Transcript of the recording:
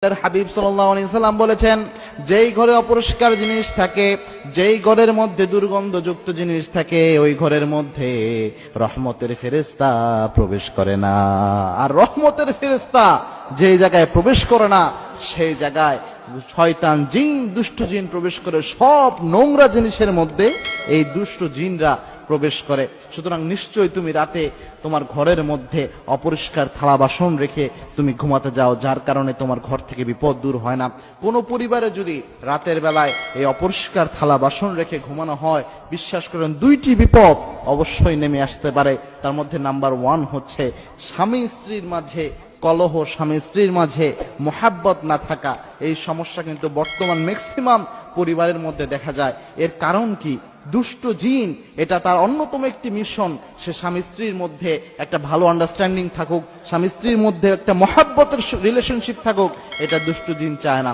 আল্লাহর হাবিব সাল্লাম বলেছেন, যেই ঘরে অপরিষ্কার জিনিস থাকে, যেই ঘরের মধ্যে দুর্গন্ধযুক্ত জিনিস থাকে, ওই ঘরের মধ্যে রহমতের ফেরেস্তা প্রবেশ করে না। আর রহমতের ফেরেস্তা যেই জায়গায় প্রবেশ করে না, সেই জায়গায় শয়তান জিন, দুষ্ট জিন প্রবেশ করে সব নোংরা জিনিসের মধ্যে এই দুষ্ট জিনরা প্রবেশ করে। সুতরাং নিশ্চয় তুমি রাতে তোমার ঘরের মধ্যে অপরিষ্কার থালা বাসন রেখে তুমি ঘুমাতে যাও, যার কারণে তোমার ঘর থেকে বিপদ দূর হয় না। কোনো পরিবারে যদি রাতের বেলায় এই অপরিষ্কার থালা বাসন রেখে ঘুমানো হয়, বিশ্বাস করেন দুইটি বিপদ অবশ্যই নেমে আসতে পারে। তার মধ্যে নাম্বার ওয়ান হচ্ছে স্বামী স্ত্রীর মাঝে কলহ, স্বামী স্ত্রীর মাঝে মোহাব্বত না থাকা। এই সমস্যা কিন্তু বর্তমান ম্যাক্সিমাম পরিবারের মধ্যে দেখা যায়। এর কারণ কি? দুষ্ট জিন, এটা তার অন্যতম একটি মিশন। সে স্বামী স্ত্রীর মধ্যে একটা ভালো আন্ডারস্ট্যান্ডিং থাকুক, স্বামী স্ত্রীর মধ্যে একটা মহাব্বতের রিলেশনশিপ থাকুক, এটা দুষ্ট জিন চায় না।